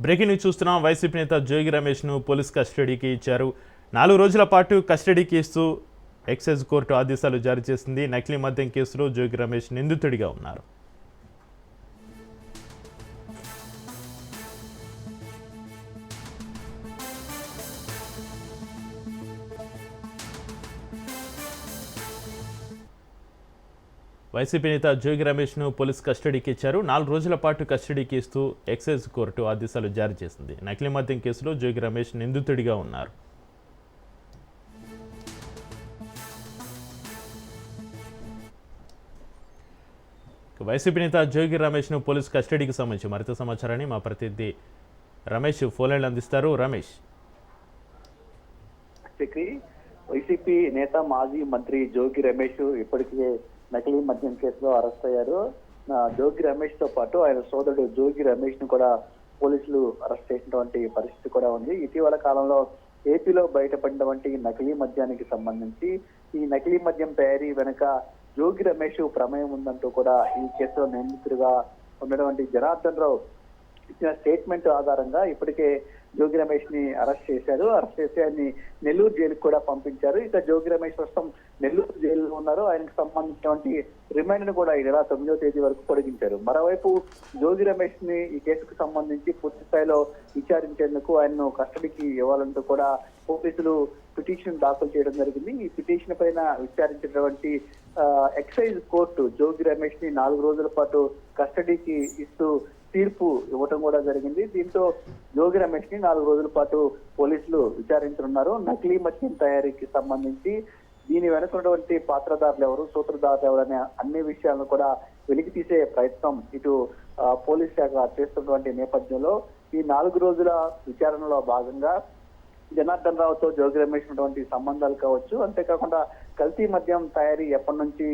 Breaking news చూస్తున్నాం. YCP నేత జోగి రమేష్ను police కస్టడీకి ఇచ్చారు. నాలుగు రోజుల పాటు కస్టడీకి ఇస్తూ ఎక్సైజ్ కోర్టు ఆదేశాలు జారీ చేసింది. నకిలీ మద్యం కేసులో జోగి రమేష్ నిందితుడిగా ఉన్నారు. వైసీపీ నేత జోగి రమేష్ను పోలీస్ కస్టడీకి ఇచ్చారు. నాలుగు రోజుల పాటు కస్టడీకి ఇస్తూ ఎక్సైజ్ కోర్టు ఆదేశాలు జారీ చేసింది. నకిలీ మద్యం కేసులో జోగి రమేష్ నిందితుడిగా ఉన్నారు. వైసీపీ నేత జోగి రమేష్ను పోలీస్ కస్టడీకి సంబంధించి మరింత సమాచారాన్ని మా ప్రతినిధి రమేష్ ఫోన్లైన్లో అందిస్తారు. రమేష్. వైసీపీ నేత మాజీ మంత్రి జోగి రమేష్ ఇప్పటికే నకిలీ మద్యం కేసులో అరెస్ట్ అయ్యారు. జోగి రమేష్తో పాటు ఆయన సోదరుడు జోగి రమేష్ను కూడా పోలీసులు అరెస్ట్ చేసినటువంటి పరిస్థితి కూడా ఉంది. ఇటీవల కాలంలో ఏపీలో బయటపడినటువంటి నకిలీ మద్యానికి సంబంధించి ఈ నకిలీ మద్యం తయారీ వెనుక జోగి రమేష్ ప్రమేయం ఉందంటూ కూడా ఈ కేసులో నిందితుడిగా ఉన్నటువంటి జనార్దన్ రావు ఇచ్చిన స్టేట్మెంట్ ఆధారంగా ఇప్పటికే జోగి రమేష్ని అరెస్ట్ చేశారు. అరెస్ట్ చేసి ఆయన్ని నెల్లూరు జైలుకు కూడా పంపించారు. ఇక జోగి రమేష్ ప్రస్తుతం నెల్లూరు జైలులో ఉన్నారు. ఆయనకు సంబంధించినటువంటి రిమైండ్ కూడా ఈ నెల తొమ్మిదో తేదీ వరకు పొడిగించారు. మరోవైపు జోగి రమేష్ని ఈ కేసుకు సంబంధించి పూర్తి స్థాయిలో విచారించేందుకు ఆయన్ను కస్టడీకి ఇవ్వాలంటూ కూడా పోలీసులు పిటిషన్ దాఖలు చేయడం జరిగింది. ఈ పిటిషన్ పైన విచారించినటువంటి ఎక్సైజ్ కోర్టు జోగి రమేష్ని నాలుగు రోజుల పాటు కస్టడీకి ఇస్తూ తీర్పు ఇవ్వటం కూడా జరిగింది. దీంతో జోగి రమేష్ని నాలుగు రోజుల పాటు పోలీసులు విచారించనున్నారు. నకిలీ మద్యం తయారీకి సంబంధించి దీని వెనుక ఉన్నటువంటి పాత్రదారులు ఎవరు సూత్రధారులు ఎవరు అనే అన్ని విషయాలను కూడా వెలికి తీసే ప్రయత్నం ఇటు పోలీస్ శాఖ చేస్తున్నటువంటి నేపథ్యంలో ఈ నాలుగు రోజుల విచారణలో భాగంగా జనార్దన్ రావుతో జోగి రమేష్ ఉన్నటువంటి సంబంధాలు కావచ్చు. అంతేకాకుండా కల్తీ మద్యం తయారీ ఎప్పటి నుంచి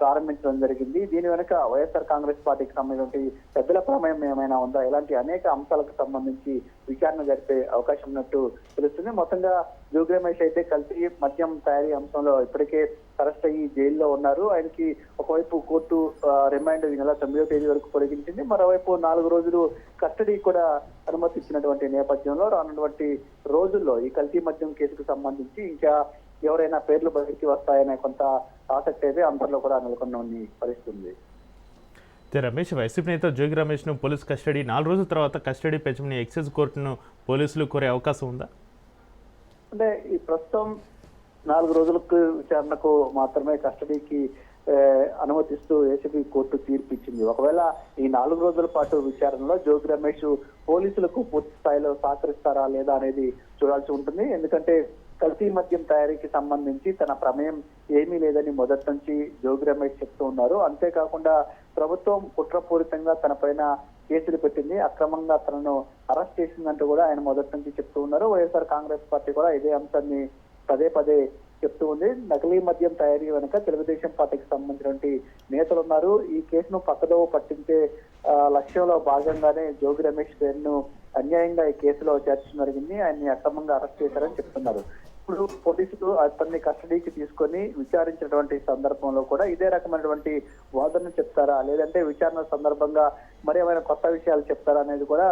ప్రారంభించడం జరిగింది? దీని వెనుక వైఎస్ఆర్ కాంగ్రెస్ పార్టీకి సంబంధించి పెద్దల ప్రమేయం ఏమైనా ఉందా? ఇలాంటి అనేక అంశాలకు సంబంధించి విచారణ జరిపే అవకాశం ఉన్నట్టు తెలుస్తుంది. మొత్తంగా జోగి రమేష్ అయితే కల్తీ మద్యం తయారీ అంశంలో ఇప్పటికే అరెస్ట్ అయ్యి జైల్లో ఉన్నారు. ఆయనకి ఒకవైపు కోర్టు రిమాండ్ ఈ నెల తొమ్మిదో తేదీ వరకు పొడిగించింది. మరోవైపు నాలుగు రోజులు కస్టడీ కూడా అనుమతించినటువంటి నేపథ్యంలో రానున్నటువంటి రోజుల్లో ఈ కల్తీ మద్యం కేసుకు సంబంధించి ఇంకా ఎవరైనా పేర్లు బయటికి వస్తాయనే కొంత ఆసక్తి అయితే అందరిలో కూడా నెలకొన్న పరిస్థితి ఉంది. రమేష్ వైసీపీ నేత జోగి రమేష్ను పోలీస్ కస్టడీ నాలుగు రోజుల తర్వాత కస్టడీ పెంచమని ఎక్సైజ్ కోర్టును పోలీసులు కోరే అవకాశం ఉందా? అంటే ఈ ప్రస్తుతం నాలుగు రోజులకు విచారణకు మాత్రమే కస్టడీకి అనుమతిస్తూ ఏసీబీ కోర్టు తీర్పు ఇచ్చింది ఒకవేళ ఈ నాలుగు రోజుల పాటు విచారణలో జోగి రమేష్ పోలీసులకు పూర్తి స్థాయిలో సహకరిస్తారా లేదా అనేది చూడాల్సి ఉంటుంది. ఎందుకంటే కల్తీ మద్యం తయారీకి సంబంధించి తన ప్రమేయం ఏమీ లేదని మొదటి నుంచి జోగి రమేష్ చెప్తూ ఉన్నారు. అంతేకాకుండా ప్రభుత్వం కుట్రపూరితంగా తన పైన కేసులు పెట్టింది. అక్రమంగా తనను అరెస్ట్ చేసిందంటూ కూడా ఆయన మొదటి నుంచి చెప్తూ ఉన్నారు. వైఎస్ఆర్ కాంగ్రెస్ పార్టీ కూడా ఇదే అంశాన్ని పదే పదే చెప్తూ ఉంది. నకిలీ మద్యం తయారీ వెనుక తెలుగుదేశం పార్టీకి సంబంధించినటువంటి నేతలు ఉన్నారు. ఈ కేసును పక్కదో పట్టించే లక్ష్యంలో భాగంగానే జోగి రమేష్ పేరును అన్యాయంగా ఈ కేసులో చేర్చడం జరిగింది. ఆయన్ని అక్రమంగా అరెస్ట్ చేశారని చెప్తున్నారు. ఇప్పుడు పోలీసులు అతన్ని కస్టడీకి తీసుకొని విచారించినటువంటి సందర్భంలో కూడా ఇదే రకమైనటువంటి వాదనలు చెప్తారా లేదంటే విచారణ సందర్భంగా మరి ఏమైనా కొత్త విషయాలు చెప్తారా అనేది కూడా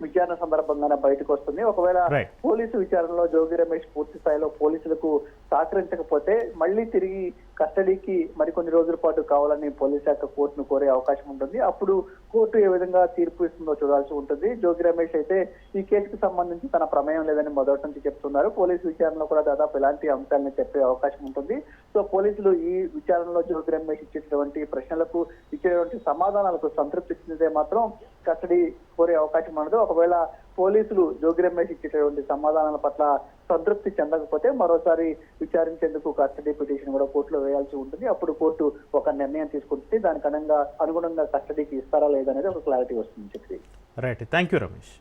విచారణ సందర్భంగానే బయటకు వస్తుంది ఒకవేళ. పోలీసు విచారణలో జోగి రమేష్ పూర్తి స్థాయిలో పోలీసులకు సహకరించకపోతే మళ్ళీ తిరిగి కస్టడీకి మరికొన్ని రోజుల పాటు కావాలని పోలీస్ శాఖ కోర్టును కోరే అవకాశం ఉంటుంది. అప్పుడు కోర్టు ఏ విధంగా తీర్పు ఇస్తుందో చూడాల్సి ఉంటుంది. జోగి రమేష్ అయితే ఈ కేసుకు సంబంధించి తన ప్రమేయం లేదని మొదటి నుంచి చెప్తున్నారు. పోలీసు విచారణలో కూడా దాదాపు ఇలాంటి అంశాలను చెప్పే అవకాశం ఉంటుంది. సో పోలీసులు ఈ విచారణలో జోగి రమేష్ ఇచ్చేటువంటి ప్రశ్నలకు ఇచ్చేటువంటి సమాధానాలకు సంతృప్తి చెందితే మాత్రం కస్టడీ కోరే అవకాశం ఉండదు. ఒకవేళ పోలీసులు జోగి రమేష్ ఇచ్చేటువంటి సమాధానాల పట్ల సంతృప్తి చెందకపోతే మరోసారి విచారించేందుకు కస్టడీ పిటిషన్ కూడా కోర్టులో వేయాల్సి ఉంటుంది. అప్పుడు కోర్టు ఒక నిర్ణయం తీసుకుంటుంది. దానికి అనుగుణంగా అనుగుణంగా కస్టడీకి ఇస్తారా లేదనేది ఒక క్లారిటీ వస్తుంది చెప్పి. రైట్. Thank you Ramesh.